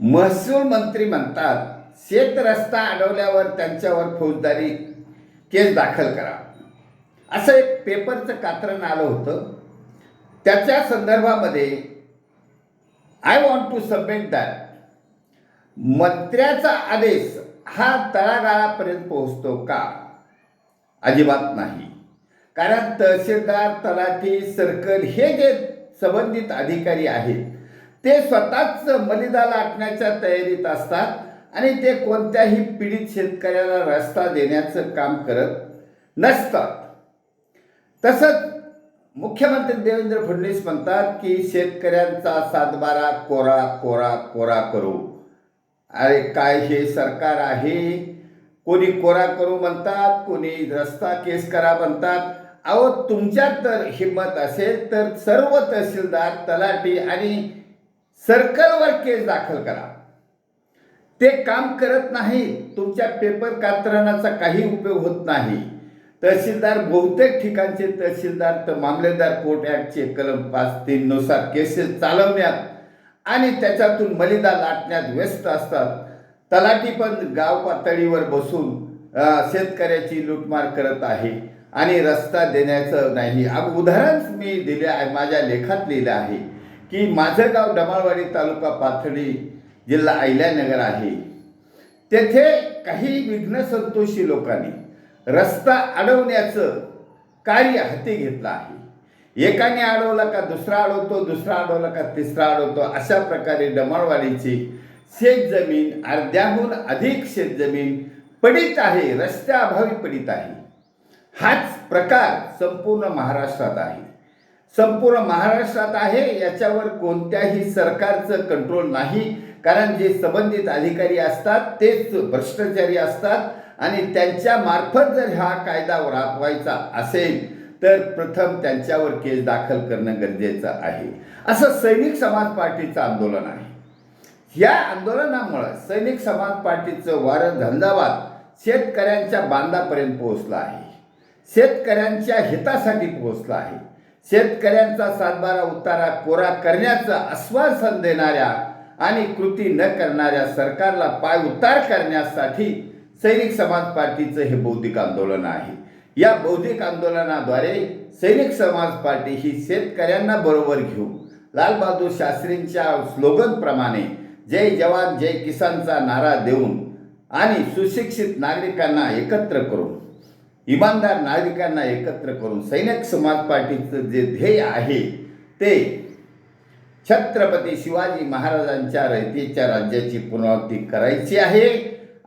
महसूल मंत्री म्हणतात शेत रस्ता अडवल्यावर त्यांच्यावर फौजदारी केस दाखल करा. असं एक पेपरचं कात्रण आलं होतं. त्याच्या संदर्भामध्ये I want to submit that मंत्र्याचा आदेश हा तळागाळापर्यंत पोहोचतो का? अजिबात नाही. कारण तहसीलदार तलाठी सर्कल हे जे संबंधित अधिकारी आहेत ते स्वतःच मलिदा लाटण्याच्या तयारीत असतात आणि ते कोणत्याही पीडित शेतकऱ्याला रस्ता देण्याचं काम करत नसतात. तसंच मुख्यमंत्री देवेंद्र फडणवीस म्हणतात की शेतकऱ्यांचा सातबारा कोरा कोरा कोरा करू. अरे काय हे सरकार आहे? कोणी कोरा करू म्हणतात कोणी रस्ता केस करा म्हणतात. अहो तुमच्यात तर हिंमत असेल तर सर्व तहसीलदार तलाठी आणि सर्कलवर केस दाखल करा. ते काम करत नाही तुमच्या पेपर कात्रणाचा काही उपयोग होत नाही. तहसीलदार बहुतेक ठिकाणचे तहसीलदार तर मामलेदार कोर्ट ॲक्टचे कलम पाच तीननुसार केसेस चालवण्यात आणि त्याच्यातून मलिदा लाटण्यात व्यस्त असतात. तलाठी पण गाव पातळीवर बसून शेतकऱ्याची लूटमार करत आहे आणि रस्ता देण्याचं नाही. अब उदाहरण मी दिले आहे माझ्या लेखात लिहिलं आहे. की माझं गाव डमाळवाडी तालुका पाथडी जिल्हा अहिल्यानगर आहे. तेथे काही विघ्न संतोषी लोकांनी रस्ता अडवण्याचं कार्य हाती घेतलं आहे. एकाने अडवला का दुसरा अडवतो दुसरा अडवला का तिसरा अडवतो अशा प्रकारे डमाळवाडीची शेतजमीन अर्ध्याहून अधिक शेतजमीन पडित आहे रस्त्याअभावी पडित आहे. हाच प्रकार संपूर्ण महाराष्ट्रात आहे. संपूर्ण महाराष्ट्रात आहे. याच्यावर कोणत्याही सरकारचं कंट्रोल नाही. कारण जे संबंधित अधिकारी असतात तेच भ्रष्टाचारी असतात. आणि त्यांच्या मार्फत जर हा कायदा राबवायचा असेल तर प्रथम त्यांच्यावर केस दाखल करणं गरजेचं आहे. असं सैनिक समाज पार्टीचं आंदोलन आहे. या आंदोलनामुळं सैनिक समाज पार्टीचं वारं धंदावाद शेतकऱ्यांच्या बांधापर्यंत पोहोचलं आहे. शेतकऱ्यांच्या हितासाठी पोहोचलं आहे. शेतकऱ्यांचा सातबारा उतारा कोरा करण्याचं आश्वासन देणाऱ्या आणि कृती न करणाऱ्या सरकारला पाय उतार करण्यासाठी सैनिक समाज पार्टीचं हे बौद्धिक आंदोलन आहे. या बौद्धिक आंदोलनाद्वारे सैनिक समाज पार्टी ही शेतकऱ्यांना बरोबर घेऊन लालबहादूर शास्त्रींच्या स्लोगनप्रमाणे जय जवान जय किसानचा नारा देऊन आणि सुशिक्षित नागरिकांना एकत्र करून इमानदार नागरिकांना एकत्र करून सैनिक समाज पार्टीचं जे ध्येय आहे ते छत्रपती शिवाजी महाराजांच्या रयतेच्या राज्याची पुनरावृत्ती करायची आहे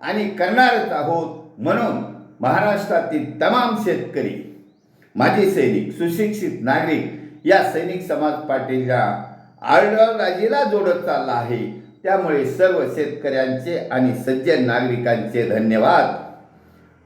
आणि करणारच आहोत म्हणून महाराष्ट्रातील तमाम शेतकरी माजी सैनिक सुशिक्षित नागरिक या सैनिक समाज पार्टीच्या आळराजीला जोडत चालला आहे. त्यामुळे सर्व शेतकऱ्यांचे आणि सज्जन नागरिकांचे धन्यवाद.